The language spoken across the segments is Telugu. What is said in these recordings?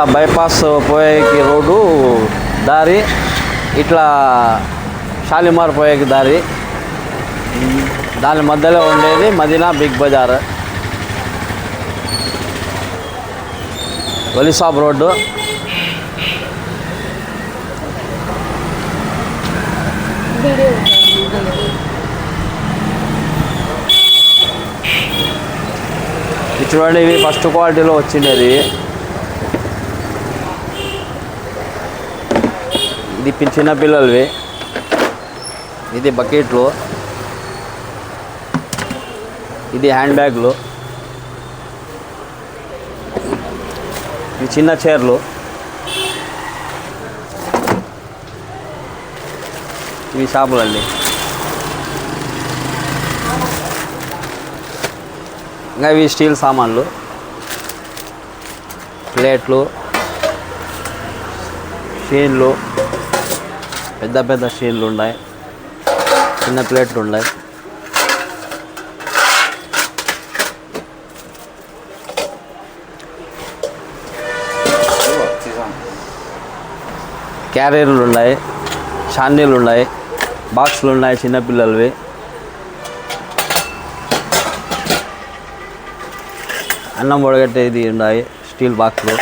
ఇట్లా బైపాస్ పోయేకి రోడ్డు దారి ఇట్లా షాలిమార్ పోయేకి దారి. దాని మధ్యలో ఉండేది Madina big bazaar. Valisab road. ఇది చూడండి ఇవి ఫస్ట్ క్వాలిటీలో వచ్చిండేది. ఇది పి- చిన్న ఇది బకెట్లు. ఇది హ్యాండ్ బ్యాగ్లు. ఇవి చిన్న చైర్లు. ఇవి షాపులండి ఇంకా ఇవి స్టీల్ సామాన్లు. ప్లేట్లు. షీన్లు. పెద్ద పెద్ద స్టీళ్ళు ఉన్నాయి. చిన్న ప్లేట్లు ఉన్నాయి క్యారియర్లు ఉన్నాయి. షాండీలు ఉన్నాయి. బాక్సులు ఉన్నాయి చిన్నపిల్లలవి అన్నం పొడగట్టే ఇది ఉన్నాయి. స్టీల్ బాక్సులు.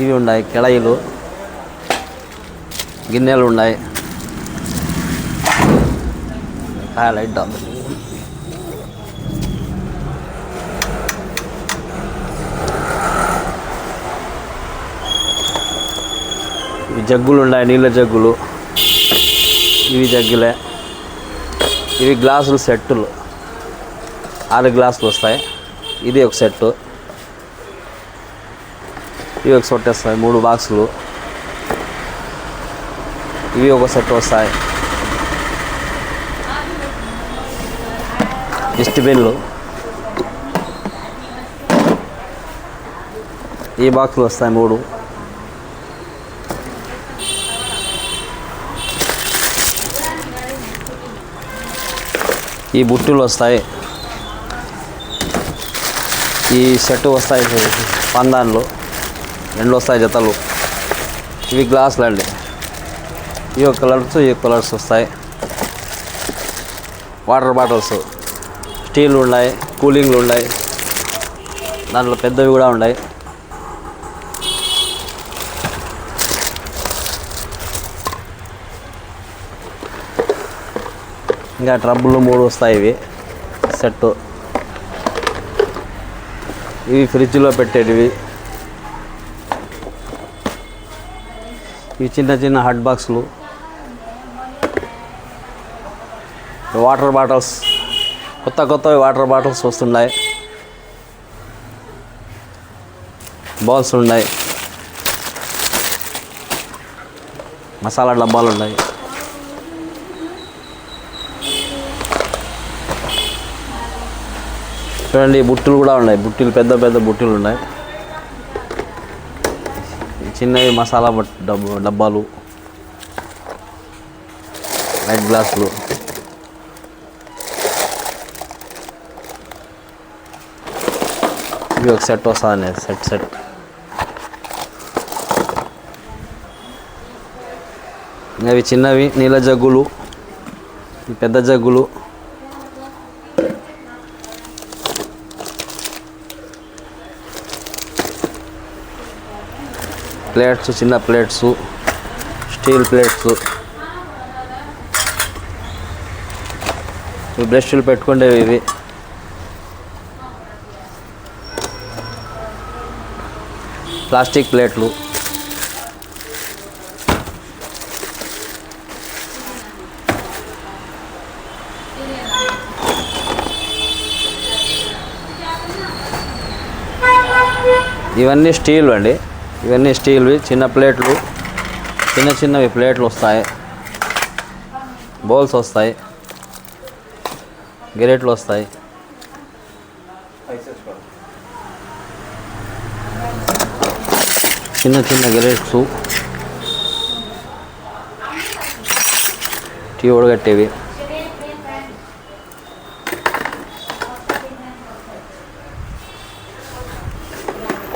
ఇవి ఉన్నాయి. కిళాయిలు. గిన్నెలు ఉన్నాయి. ఆ, లైట్ ఉంది ఇవి జగ్గులు ఉన్నాయి నీళ్ళ జగ్గులు. ఇవి జగ్గులే. ఇవి గ్లాసులు సెట్టులు. ఆరు గ్లాసులు వస్తాయి. ఇది ఒక సెట్టు. ఇవి ఒక సొట్టేస్తాయి మూడు బాక్సులు. ఇవి ఒక సెట్ వస్తాయి. డిస్ట్బిన్లు ఈ బాక్సులు వస్తాయి మూడు. ఈ బుట్టులు వస్తాయి. ఈ షర్టు వస్తాయి పందాన్లు. రెండు వస్తాయి జతలు. ఇవి గ్లాసులు అండి. ఈ కలర్స్ ఈ కలర్స్ వస్తాయి. Water bottles. స్టీల్ ఉన్నాయి కూలింగ్లు ఉన్నాయి. దాంట్లో పెద్దవి కూడా ఉన్నాయి. ఇంకా ట్రబ్బులు మూడు వస్తాయి ఇవి. సెట్ ఇవి ఫ్రిడ్జ్లో పెట్టేటివి. ఇవి చిన్న చిన్న హట్ బాక్సులు. వాటర్ బాటిల్స్ కొత్త కొత్త వాటర్ బాటిల్స్ వస్తున్నాయి. బౌల్స్ ఉన్నాయి. మసాలా డబ్బాలు ఉన్నాయి. చూడండి బుట్టలు కూడా ఉన్నాయి. బుట్టలు పెద్ద పెద్ద బుట్టలు ఉన్నాయి. చిన్నవి మసాలా డబ్బు డబ్బాలు. వైట్ గ్లాసులు ఇవి ఒక సెట్ వస్తుంది సెట్ సెట్. అవి చిన్నవి నీళ్ళ జగ్గులు పెద్ద జగ్గులు. ప్లేట్స్ చిన్న ప్లేట్స్ స్టీల్ ప్లేట్స్. బ్రష్లు పెట్టుకుండేవి ఇవి. ప్లాస్టిక్ ప్లేట్లు. ఇవన్నీ స్టీల్ అండి. ఇవన్నీ స్టీల్వి చిన్న ప్లేట్లు చిన్న చిన్నవి ప్లేట్లు వస్తాయి. బౌల్స్ వస్తాయి. గిరెట్లు వస్తాయి. చిన్న చిన్న గిరెట్స్ టీ ఉడగట్టేవి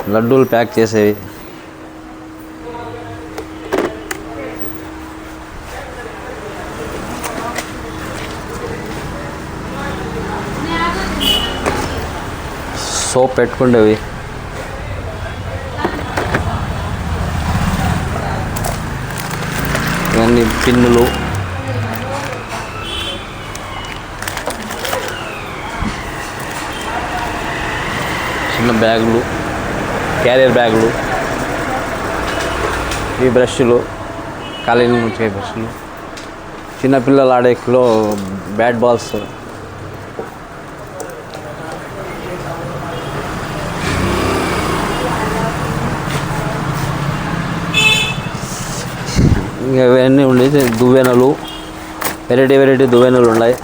లడ్డూలు ప్యాక్ చేసేవి సోప్ పెట్టుకుండేవి కొన్ని పిన్నులు. చిన్న బ్యాగులు క్యారియర్ బ్యాగులు ఈ బ్రష్లు కాలేజీ నుంచి బ్రష్లు. చిన్నపిల్లలు ఆడే కిలో బ్యాట్ బాల్స్. ఇవన్నీ ఉండేది దువ్వెనలు. వెరైటీ వెరైటీ దువ్వెనలు ఉన్నాయి.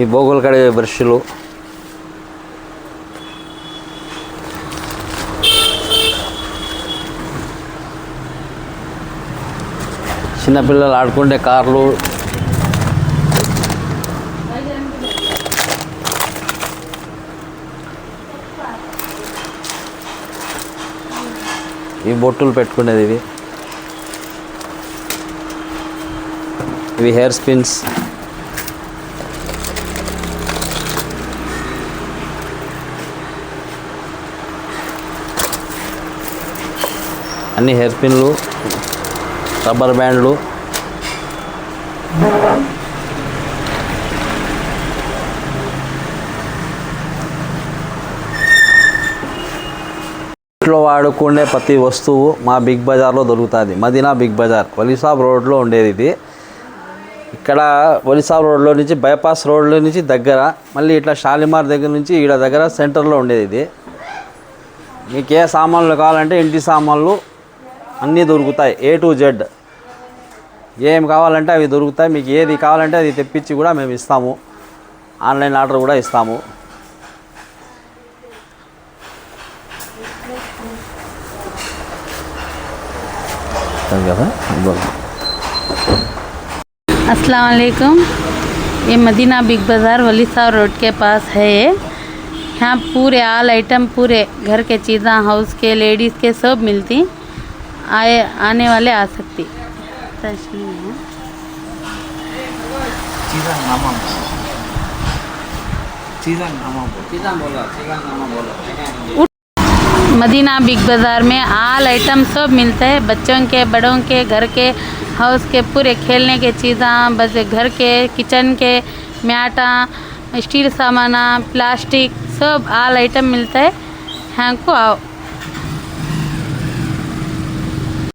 ఈ బోగులు కడిగే బ్రష్లు. చిన్నపిల్లలు ఆడుకుంటే కార్లు. ఈ బొట్టులు పెట్టుకునేది ఇవి. ఇవి హెయిర్ స్పిన్స్. అన్ని హెయిర్ పిన్లు రబ్బర్ బ్యాండ్లు. ఇంట్లో వాడుకునే ప్రతి వస్తువు మా బిగ్ బజార్లో దొరుకుతుంది. మదీనా బిగ్ బజార్ వలిసాబ్ రోడ్లో ఉండేది ఇది. ఇక్కడ వలిసాబ్ రోడ్లో నుంచి బైపాస్ రోడ్లో నుంచి దగ్గర మళ్ళీ ఇట్లా షాలిమార్ దగ్గర నుంచి ఈడ దగ్గర సెంటర్లో ఉండేది ఇది. మీకు ఏ సామాన్లు కావాలంటే ఇంటి సామాన్లు అన్నీ దొరుకుతాయి ఏ టు జెడ్ ఏం కావాలంటే అవి దొరుకుతాయి మీకు ఏది కావాలంటే అది తెప్పించి కూడా మేము ఇస్తాము. ఆన్లైన్ ఆర్డర్ కూడా ఇస్తాము. असलकम ये मदीना बिग बाज़ार वली साहब रोड के पास है ये। यहाँ पूरे आल आइटम पूरे घर के चीज़ा हाउस के लेडीज़ के सब मिलती। आए आने वाले आ सकती। चीज़ा नामा बोलो। चीज़ा नामा बोलो। मदीना, बिग बाज़ार में आल आइटम सब मिलते हैं। बच्चों के, बड़ों के, घर के, हाउस के, पूरे खेलने के चीज़ा, बस घर के, किचन के, म्याटा, स्टील सामाना, प्लास्टिक, सब आल आइटम मिलता है। यहाँ को आओ।